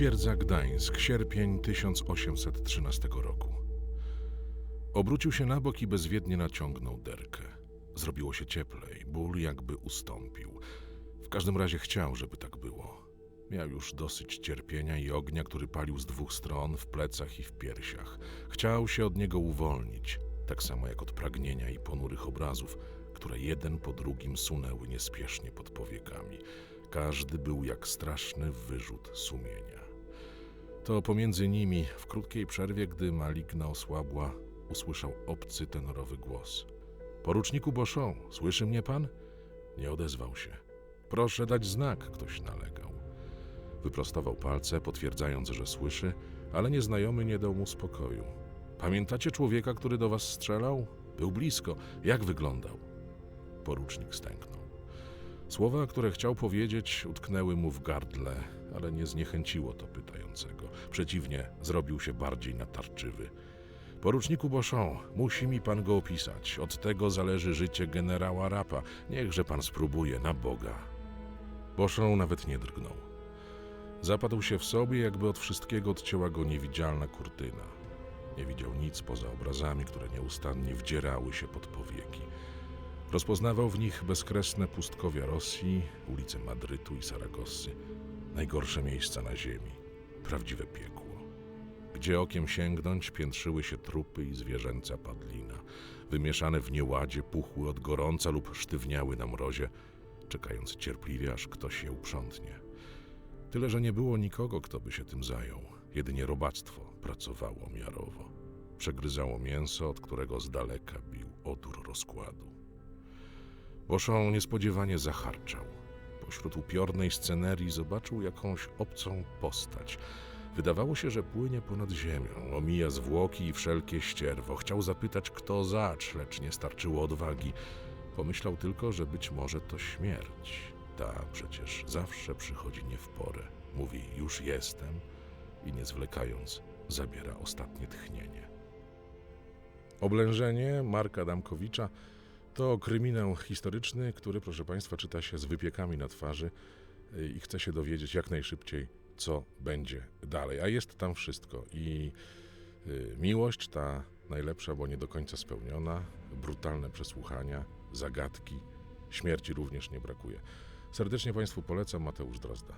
Twierdza Gdańsk, sierpień 1813 roku. Obrócił się na bok i bezwiednie naciągnął derkę. Zrobiło się cieplej, ból jakby ustąpił. W każdym razie chciał, żeby tak było. Miał już dosyć cierpienia i ognia, który palił z dwóch stron, w plecach i w piersiach. Chciał się od niego uwolnić, tak samo jak od pragnienia i ponurych obrazów, które jeden po drugim sunęły niespiesznie pod powiekami. Każdy był jak straszny wyrzut sumienia. To pomiędzy nimi, w krótkiej przerwie, gdy maligna osłabła, usłyszał obcy tenorowy głos. Poruczniku Boszą, słyszy mnie pan? Nie odezwał się. Proszę dać znak, ktoś nalegał. Wyprostował palce, potwierdzając, że słyszy, ale nieznajomy nie dał mu spokoju. Pamiętacie człowieka, który do was strzelał? Był blisko. Jak wyglądał? Porucznik stęknął. Słowa, które chciał powiedzieć, utknęły mu w gardle, ale nie zniechęciło to pytającego. Przeciwnie, zrobił się bardziej natarczywy. Poruczniku Boszą, musi mi pan go opisać. Od tego zależy życie generała Rapa. Niechże pan spróbuje, na Boga. Boszą nawet nie drgnął. Zapadł się w sobie, jakby od wszystkiego odcięła go niewidzialna kurtyna. Nie widział nic poza obrazami, które nieustannie wdzierały się pod powieki. Rozpoznawał w nich bezkresne pustkowia Rosji, ulice Madrytu i Saragossy, najgorsze miejsca na ziemi, prawdziwe piekło. Gdzie okiem sięgnąć, piętrzyły się trupy i zwierzęca padlina. Wymieszane w nieładzie puchły od gorąca lub sztywniały na mrozie, czekając cierpliwie, aż ktoś je uprzątnie. Tyle, że nie było nikogo, kto by się tym zajął. Jedynie robactwo pracowało miarowo. Przegryzało mięso, od którego z daleka bił odór rozkładu. Boszą niespodziewanie zaharczał. Pośród upiornej scenerii zobaczył jakąś obcą postać. Wydawało się, że płynie ponad ziemią, omija zwłoki i wszelkie ścierwo. Chciał zapytać, kto zacz, lecz nie starczyło odwagi. Pomyślał tylko, że być może to śmierć. Ta przecież zawsze przychodzi nie w porę. Mówi, już jestem i nie zwlekając, zabiera ostatnie tchnienie. Oblężenie Marka Damkowicza to kryminał historyczny, który, proszę Państwa, czyta się z wypiekami na twarzy y, i chce się dowiedzieć jak najszybciej, co będzie dalej. A jest tam wszystko i y, miłość, ta najlepsza, bo nie do końca spełniona, brutalne przesłuchania, zagadki, śmierci również nie brakuje. Serdecznie Państwu polecam Mateusz Drozda.